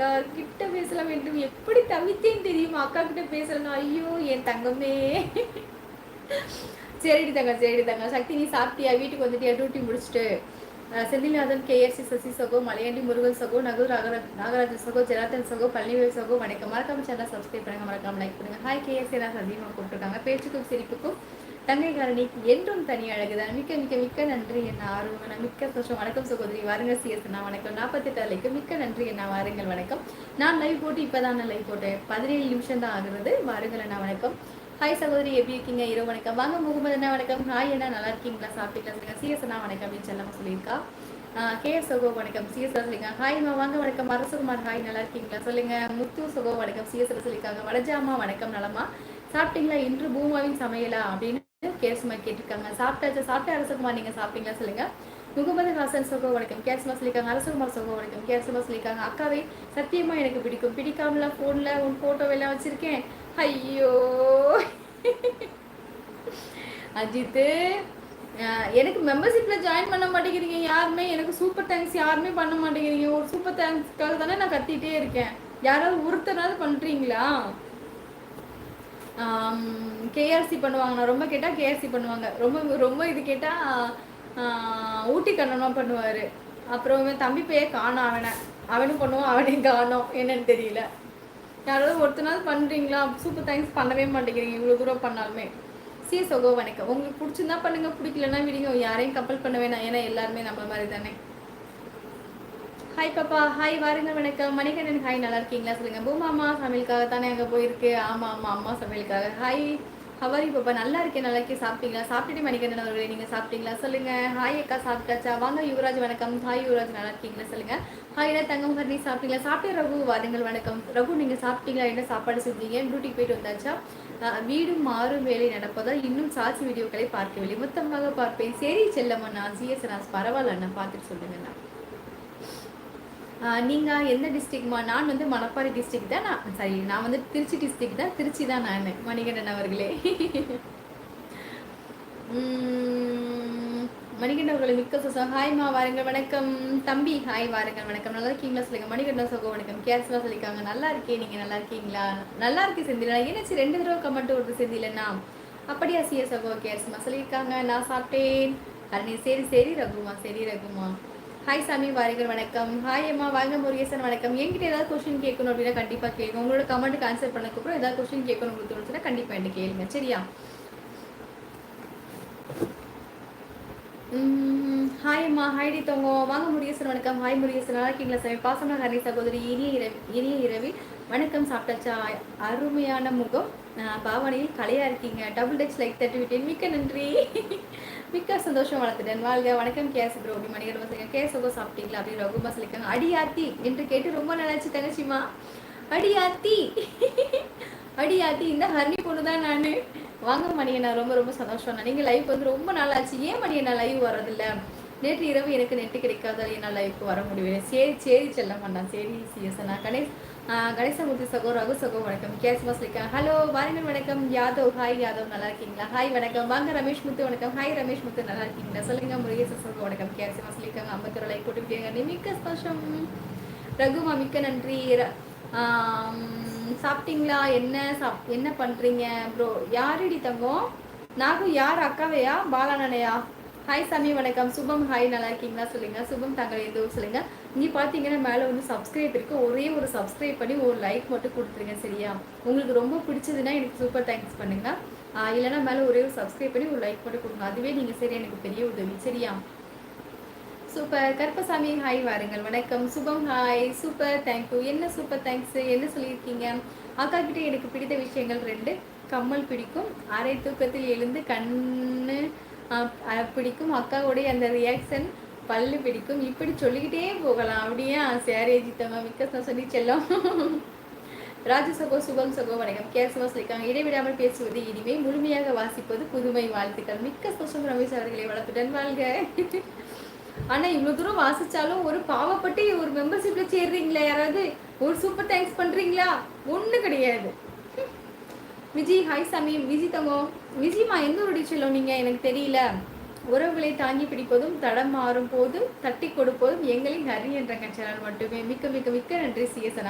அக்கா கிட்ட பேசலாம் வேண்டும். எப்படி தவித்தேன் தெரியுமா? அக்கா கிட்ட பேசலாம் ஐயோ என் தங்கமே. சரிடி தங்க சரிடி தங்க. சக்தி நீ சாப்பிட்டியா? வீட்டுக்கு வந்துட்டியா? டியூட்டி முடிச்சுட்டு. செந்தில்நாதன் கேஎஸ்சி சசி சகோ மலையாண்டி முருகன் சகோ நகு நாகராஜன் சகோ ஜெராத்தன் சகோ பழனிவேல் சகோ வணக்கம். மறக்காம சேனல் சப்ஸ்கிரைப் பண்ணுங்க. மறக்காம லைக் பண்ணுங்க. ஹாய் கேஎஸ்சி நான் சந்தீபம் கூப்பிட்டுருக்காங்க. பேச்சுக்கும் சிரிப்புக்கும் தங்கை காரணி என்றும் தனி அழகுதான் மிக்க மிக்க மிக்க நன்றி. என்ன ஆர்வம் மிக்க சோஷம் வணக்கம் சகோதரி. வாருங்க சிஎஸ் நான் வணக்கம். நாற்பத்தெட்டு அலைக்கு மிக்க நன்றி. என்ன வாருங்கள். வணக்கம். நான் லைவ் போட்டு இப்போதான் நான் லைவ் போட்டேன். பதினேழு நிமிஷம் தான் ஆகுறது. வாருங்கள் என்ன வணக்கம். ஹாய் சகோதரி. எப்படி இருக்கீங்க? இரவு வணக்கம். வாங்க முகமது என்ன வணக்கம். ஹாய் என்ன நல்லா இருக்கீங்களா? சாப்பிட்டீங்களா? சொல்லுங்க. சிஎஸ் அண்ணா வணக்கம். அப்படின்னு செல்லாம சொல்லியிருக்கா. கேஎஸ் சகோ வணக்கம். சிஎஸ் சொல்லிங்க ஹாய்மா வாங்க வணக்கம். அரசகுமார் ஹாய் நல்லா இருக்கீங்களா? சொல்லுங்க. முத்து சகோ வணக்கம். சிஎஸ் சொல்லியிருக்காங்க. வடஜாமா வணக்கம் நலமா? சாப்பிட்டீங்களா? இன்று பூமாவின் சமையலா? அப்படின்னு கேஸ்மா கேட்டிருக்காங்க. சாப்பிட்டாச்சா? சாப்பிட்ட அரசகுமார் நீங்க சாப்பிட்டீங்களா? சொல்லுங்க. முகமது ஹாசன் சகோ வணக்கம். கேஸ்மா சொல்லியிருக்காங்க. அரசகுமார் சகோ வணக்கம். கேஸ்மா சொல்லியிருக்காங்க. அக்காவே சத்தியமா எனக்கு பிடிக்கும். பிடிக்காமலாம் ஃபோனில் உன் ஃபோட்டோவெல்லாம் வச்சிருக்கேன். ஐயோ. அஜித்து எனக்கு மெம்பர்ஷிப்பில் ஜாயின் பண்ண மாட்டேங்கிறீங்க. யாருமே எனக்கு சூப்பர் தேங்க்ஸ் யாருமே பண்ண மாட்டேங்கிறீங்க. ஒரு சூப்பர் தேங்க்ஸ்க்காக தானே நான் கத்திட்டே இருக்கேன். யாராவது ஒருத்தராவது பண்ணுறீங்களா கேஆர்சி பண்ணுவாங்க. நான் ரொம்ப கேட்டால் கேஆர்சி பண்ணுவாங்க. ரொம்ப ரொம்ப இது கேட்டால் ஊட்டி கண்ணனமாக பண்ணுவார். அப்புறம் தம்பி பேர் காணும் அவனை. அவனும் பண்ணுவான் அவனையும் காணும். என்னன்னு தெரியல. யாராவது ஒருத்தனாவது பண்ணுறீங்களா சூப்பர் தேங்க்ஸ் பண்ணவே மாட்டேங்கிறீங்க. இவ்வளோ தூரம் பண்ணாலுமே. சி சொகோ வணக்கம் உங்களுக்கு பிடிச்சிருந்தா பண்ணுங்க. பிடிக்கலன்னா விடுங்க. யாரையும் கப்பல் பண்ண வேணாம். ஏன்னா எல்லாருமே நம்ம மாதிரி தானே. ஹாய் பாப்பா. ஹாய் வாருங்க வணக்கம். மணிகண்டன் ஹாய் நல்லா இருக்கீங்களா? சொல்லுங்க. பூமாமா சமையலுக்காக தானே அங்கே போயிருக்கு? ஆமாம் ஆமாம் அம்மா சமையலுக்காக. ஹாய் ஹவாரி பாப்பா நல்லா இருக்கேன். நல்லா இருக்கே சாப்பிட்டீங்களா? சாப்பிட்டுட்டு மணிகண்டன் அவர்களே நீங்கள் சாப்பிட்டீங்களா? சொல்லுங்க. ஹாய் அக்கா சாப்பிட்டாச்சா? வாங்க யுவராஜ் வணக்கம். ஹாய் யுவராஜ் நல்லா இருக்கீங்களா? சொல்லுங்க. ஹாய் தங்கம் ஹர்னி சாப்பிட்டீங்களா? சாப்பிட்டே ரகு வாருங்கள் வணக்கம். ரகு நீங்கள் சாப்பிட்டீங்களா? என்ன சாப்பாடு செஞ்சீங்க? டியூட்டிக்கு போயிட்டு வந்தாச்சா? வீடும் மாறும் வேலை நடப்பதால் இன்னும் சாட்சி வீடியோக்களை பார்க்கவில்லை. மொத்தமாக பார்ப்பேன். சரி செல்லம்மா சிஎஸ்என்ஆஸ் பரவாயில்ல அண்ணா. பார்த்துட்டு சொல்லுங்கண்ணா. நீங்கள் எந்த டிஸ்ட்ரிக்மா நான் வந்து மணப்பாறை டிஸ்ட்ரிக் தான். நான் சரி நான் வந்து திருச்சி டிஸ்ட்ரிக் தான். திருச்சி தான் நான். மணிகண்டன் அவர்களே. மணிகண்டன் அவர்களை மிக்க சுசம் ஹாய்மா வாருங்கள். வணக்கம். தம்பி ஹாய் வாருங்கள். வணக்கம். நல்லா இருக்கீங்களா? சொல்லுங்க. மணிகண்டன் சகோ வணக்கம். கேர்ஸ்லாம் சொல்லியிருக்காங்க. நல்லா இருக்கே நீங்கள் நல்லா இருக்கீங்களா? நல்லா இருக்கு செந்தில. ஏன்னாச்சு ரெண்டு தடவை கமெண்ட் வருது செந்திலண்ணா அப்படியா சிஎ சகோ கேர்ஸ்மா சொல்லியிருக்காங்க. நான் சாப்பிட்டேன். அரணி சரி சரி ரகுமா சரி ரகுமா. ஹாய் சாமி வாரிகள் வணக்கம். ஹாய் அம்மா வாங்க முருகேசன். வணக்கம். என்கிட்ட ஏதாவது கொஸ்டின் கேட்கணும் அப்படின்னா கண்டிப்பாக கேளுங்க. உங்களோட கமெண்ட்டுக்கு ஆன்சர் பண்ணக்கப்புறம் ஏதாவது கொஸ்டின் கேட்கணும் உங்களுக்கு தோணுச்சுன்னா கண்டிப்பாக என்ன கேளுங்க. சரியா? ஹாய் அம்மா ஹாய்டி தோங்க. வாங்க முருகேசன். வணக்கம். ஹாய் முருகேசன். நல்லா இருக்கீங்களா சாமி? பாசம்னா ஹரி சகோதரி. இனிய இரவி இனிய இரவி வணக்கம் சாப்பிட்டாச்சா? அருமையான முகம். பாவனையில் கலையா இருக்கீங்க. டபுள் டச் லைக் தட்டி விட்டேன் மிக்க நன்றி. மிக்க சந்தோஷம் வளர்த்துட்டேன். வாழ்க வணக்கம் கேஸ் ப்ரோ அப்படி மணிகர் பசங்க கேஸ் உங்க சாப்பிட்டீங்களா? அப்படின்னு ரகுமா சொல்லிக்காங்க அடியாத்தி என்று கேட்டு ரொம்ப நல்லாச்சு தங்கச்சிமா அடியாத்தி. அடியாத்தி இந்த ஹர்னி பொண்ணு தான் நான். வாங்க மணியண்ணா ரொம்ப ரொம்ப சந்தோஷம் நீங்கள் லைவ் வந்து ரொம்ப நாளாச்சு ஏன் மணியண்ணா லைவ் வர்றதில்ல? நேற்று இரவு எனக்கு நெட்டு கிடைக்காதால் என்னால் லைஃப் வர முடியவில்லை. சரி சரி செல்ல மாட்டான் சரி சிஎஸ் நான் கணேஷ் கணேசமூர்த்தி சகோ ரகு சகோ வணக்கம். கேஸ் மாஸ்லிக்கா ஹலோ வாருங்கள் வணக்கம். யாதவ் ஹாய் யாதவ் நல்லா இருக்கீங்களா? ஹாய் வணக்கம். வாங்க ரமேஷ் முத்து வணக்கம். ஹாய் ரமேஷ் முத்து நல்லா இருக்கீங்களா? சொல்லுங்க முருகேச சகோ வணக்கம். கேஸ் மாஸ்லிக்காங்க ஐம்பத்தி ஒரு லைக் போட்டுக்கிட்டீங்க மிக்க சந்தோஷம். ரகுமா மிக்க நன்றி. சாப்பிட்டீங்களா? என்ன சாப் என்ன பண்ணுறீங்க ப்ரோ யாரடி தங்கம்? நாகும் யார்? அக்காவையா? பாலானனையா ஹாய் சாமி வணக்கம். சுபம் ஹாய் நல்லா இருக்கீங்களா? சொல்லுங்க. சுபம் தங்கள் எந்த ஊர் சொல்லுங்க. இங்கே பார்த்தீங்கன்னா மேலே வந்து சப்ஸ்கிரைப் இருக்கு. ஒரே ஒரு சப்ஸ்கிரைப் பண்ணி ஒரு லைக் மட்டும் கொடுத்துருங்க சரியா? உங்களுக்கு ரொம்ப பிடிச்சதுன்னா எனக்கு சூப்பர் தேங்க்ஸ் பண்ணுங்க. இல்லைனா மேலே ஒரே ஒரு சப்ஸ்கிரைப் பண்ணி ஒரு லைக் மட்டும் கொடுங்க. அதுவே நீங்கள் சரி எனக்கு பெரிய உதவி சரியா? சூப்பர் கருப்பசாமி ஹாய் வாருங்கள். வணக்கம். Shubham hi super thank you என்ன சூப்பர் தேங்க்ஸ் என்ன சொல்லியிருக்கீங்க? அக்கா கிட்டே எனக்கு பிடித்த விஷயங்கள் ரெண்டு. கம்மல் பிடிக்கும். அரை தூக்கத்தில் எழுந்து கண்ணு பிடிக்கும். அக்காவுடைய அந்த ரியாக்ஷன் பல்லு பிடிக்கும். இப்படி சொல்லிக்கிட்டே போகலாம். அப்படியே சேரே ஜித்தவங்க மிக்க சொல்லி ராஜ சகோ சுகம் சகோ வணக்கம். கேசவா சொல்லிக்காங்க இடைவிடாமல் பேசுவது இனிமே. முழுமையாக வாசிப்பது புதுமை வாழ்த்துக்கள். மிக்க சோஷம் ரமேஷ் அவர்களை வளர்த்துடன் வாழ்க. ஆனால் இவ்வளோ தூரம் வாசித்தாலும் ஒரு பாவப்பட்டு ஒரு மெம்பர்ஷிப்பில் சேர்றீங்களா. யாராவது ஒரு சூப்பர் தேங்க்ஸ் பண்ணுறீங்களா ஒன்றும் கிடையாது. விஜி ஹாய் சாமி. விஜி தங்கம் விஜிமா எந்த ஒரு டிச்சலோ நீங்கள் எனக்கு தெரியல. உறவுகளை தாங்கி பிடிப்பதும் தடம் மாறும் போதும் தட்டி கொடுப்பதும் எங்களின் ஹரி என்ற கட்சியால் மட்டுமே. மிக்க மிக்க மிக்க நன்றி சிஎஸ்என்